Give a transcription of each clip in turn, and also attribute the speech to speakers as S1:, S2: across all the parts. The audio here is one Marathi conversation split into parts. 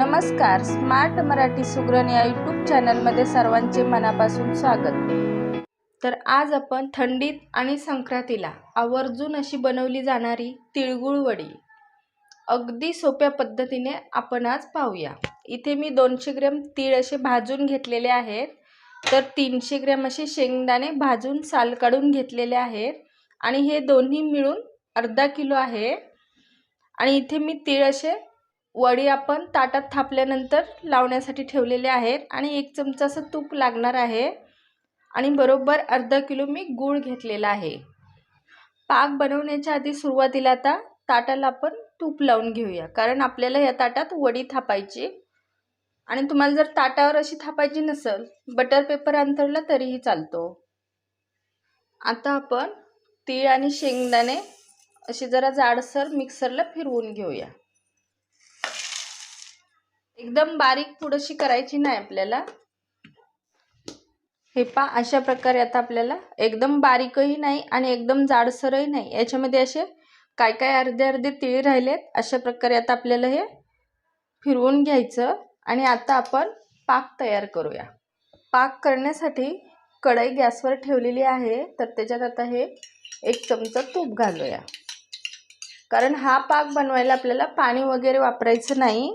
S1: नमस्कार. स्मार्ट मराठी सुग्रण या यूट्यूब चॅनलमध्ये सर्वांचे मनापासून स्वागत. तर आज आपण थंडीत आणि संक्रांतीला आवर्जून अशी बनवली जाणारी तिळगुळ वडी. अगदी सोप्या पद्धतीने आपण आज पाहूया. इथे मी दोनशे ग्रॅम तीळ असे भाजून घेतलेले आहेत. तर तीनशे ग्रॅम असे शेंगदाणे भाजून साल काढून घेतलेले आहेत. आणि हे दोन्ही मिळून अर्धा किलो आहे. आणि इथे मी तीळ असे वडी आपण ताटात थापल्यानंतर लावण्यासाठी ठेवलेले आहेत आणि एक चमचा असं तूप लागणार आहे. आणि बरोबर अर्धा किलो मी गूळ घेतलेला आहे. पाक बनवण्याच्या आधी सुरुवातीला आता ताटाला आपण तूप लावून घेऊया. कारण आपल्याला या ताटात वडी थापायची. आणि तुम्हाला जर ताटावर अशी थापायची नसेल बटर पेपर अंतरला तरीही चालतो. आता आपण तीळ आणि शेंगदाणे अशी जरा जाडसर मिक्सरला फिरवून घेऊया. एकदम बारीक थोडीशी करायची नाही आपल्याला. हे पा अशा प्रकारे आता आपल्याला एकदम बारीकही नाही आणि एकदम जाडसरही नाही. याच्यामध्ये असे काय काय अर्धे अर्धे तिळ राहिलेत अशा प्रकारे आता आपल्याला हे फिरवून घ्यायचं आणि आता आपण पाक तयार करूया. पाक करण्यासाठी कढई गॅसवर ठेवलेली आहे तर त्याच्यात आता हे एक चमचा तूप घालूया. कारण हा पाक बनवायला आपल्याला पाणी वगैरे वापरायचं नाही.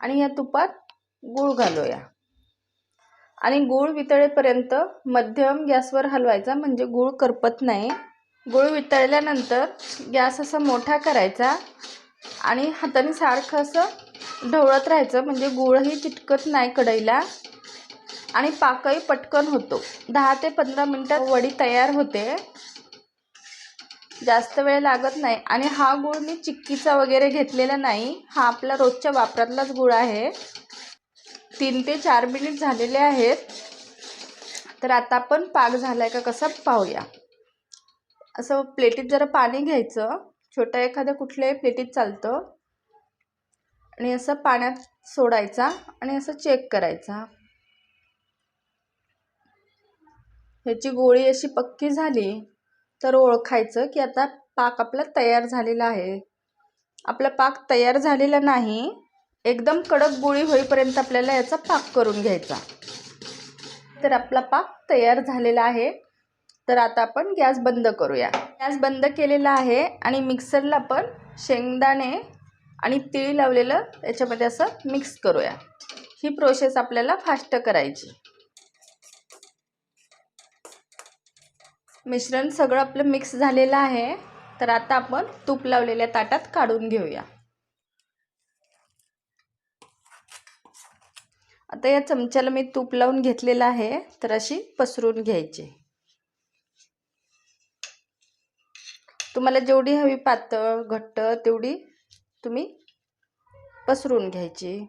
S1: आणि या तुपात गूळ घालूया. आणि गूळ वितळेपर्यंत मध्यम गॅसवर हलवायचा म्हणजे गूळ करपत नाही. गूळ वितळल्यानंतर गॅस असा मोठा करायचा आणि हाताने सारखं असं ढवळत राहायचं म्हणजे गूळही चिटकत नाही कढईला आणि पाकही पटकन होतो. दहा ते पंधरा मिनटात वडी तयार होते. जास्त वेळ लागत नाही आणि हा गूळ मी चिक्कीचा वगैरे घेतलेला नाही. हा आपला रोजच्या वापरातलाच गूळ आहे. तीन ते चार मिनिट झालेले आहेत. तर आता आपण पाक झाला आहे का कसा पाहूया. असं प्लेटीत जरा पाणी घ्यायचं. छोट्या एखाद्या कुठल्याही प्लेटीत चालतं. आणि असं पाण्यात सोडायचा आणि असं चेक करायचा. ह्याची गोळी अशी पक्की झाली. तर ओळखायचं की आता पाक आपला तयार झालेला आहे. आपला पाक तयार झालेला नाही एकदम कडक गोळी होईपर्यंत आपल्याला याचा पाक करून घ्यायचा. तर आपला पाक तयार झालेला आहे. तर आता आपण गॅस बंद करूया. गॅस बंद केलेला आहे आणि मिक्सरला आपण शेंगदाणे आणि तिळ लावलेलं याच्यामध्ये असं मिक्स करूया. ही प्रोसेस आपल्याला फास्ट करायची. मिश्रण सगळं आपलं मिक्स झालेलं आहे. तर आता आपण तूप लावलेल्या ताटात काढून घेऊया. आता या चमच्याला मी तूप लावून घेतलेलं आहे. तर अशी पसरून घ्यायची. तुम्हाला जेवढी हवी पातळ घट्ट तेवढी तुम्ही पसरून घ्यायची.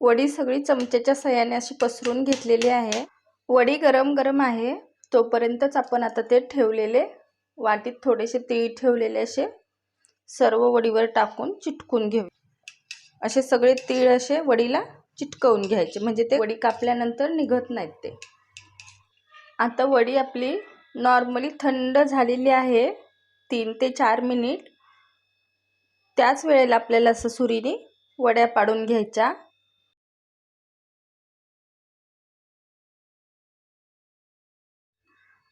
S1: वडी सगळी चमच्याच्या सहाय्याने अशी पसरून घेतलेली आहे. वडी गरम गरम आहे. तोपर्यंतच आपण आता ते ठेवलेले वाटीत थोडेसे तीळ ठेवलेले असे सर्व वडीवर टाकून चिटकून घेऊ. असे सगळे तीळ असे वडीला चिटकवून घ्यायचे म्हणजे ते वडी कापल्यानंतर निघत नाहीत ते. आता वडी आपली नॉर्मली थंड झालेली आहे तीन ते चार मिनिट. त्याच वेळेला आपल्याला असं सुरीने वड्या पाडून घ्यायच्या.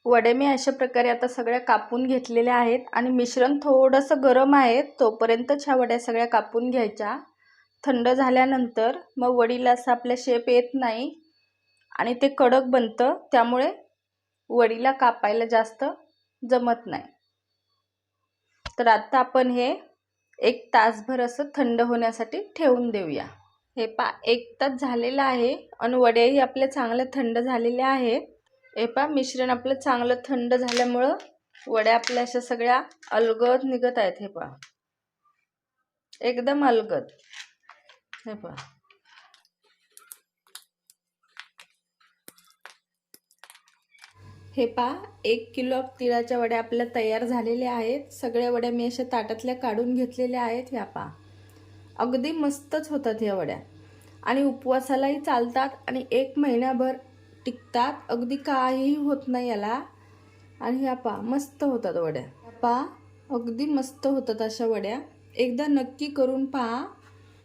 S1: वडे मी अशा प्रकारे आता सगळ्या कापून घेतलेल्या आहेत आणि मिश्रण थोडंसं गरम आहे तोपर्यंतच ह्या वड्या सगळ्या कापून घ्यायच्या. थंड झाल्यानंतर मग वडीला असं आपल्या शेप येत नाही आणि ते कडक बनतं त्यामुळे वडीला कापायला जास्त जमत नाही. तर आता आपण हे एक तासभर असं थंड होण्यासाठी ठेवून देऊया. हे पा एक तास झालेलं आहे आणि वड्याही आपल्या चांगल्या थंड झालेल्या आहेत. हे पहा मिश्रण आपलं चांगलं थंड झाल्यामुळं वड्या आपल्या अशा सगळ्या अलगद निघत आहेत हे पा. एकदम अलगद. हे पा. हे पा एक किलो तिळाच्या वड्या आपल्या तयार झालेल्या आहेत. सगळ्या वड्या मी अशा ताटातल्या काढून घेतलेल्या आहेत ह्या पा. अगदी मस्तच होतात ह्या वड्या. आणि उपवासालाही चालतात आणि एक महिनाभर टिकतात. अगदी काहीही होत नाही याला. आणि ह्या पा मस्त होतात वड्या. पा अगदी मस्त होतात अशा वड्या. एकदा नक्की करून पहा.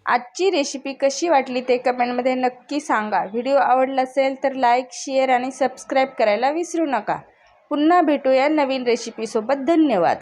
S1: आजची रेसिपी कशी वाटली ते कमेंटमध्ये नक्की सांगा. व्हिडिओ आवडला असेल तर लाईक शेअर आणि सबस्क्राईब करायला विसरू नका. पुन्हा भेटूया नवीन रेसिपीसोबत धन्यवाद.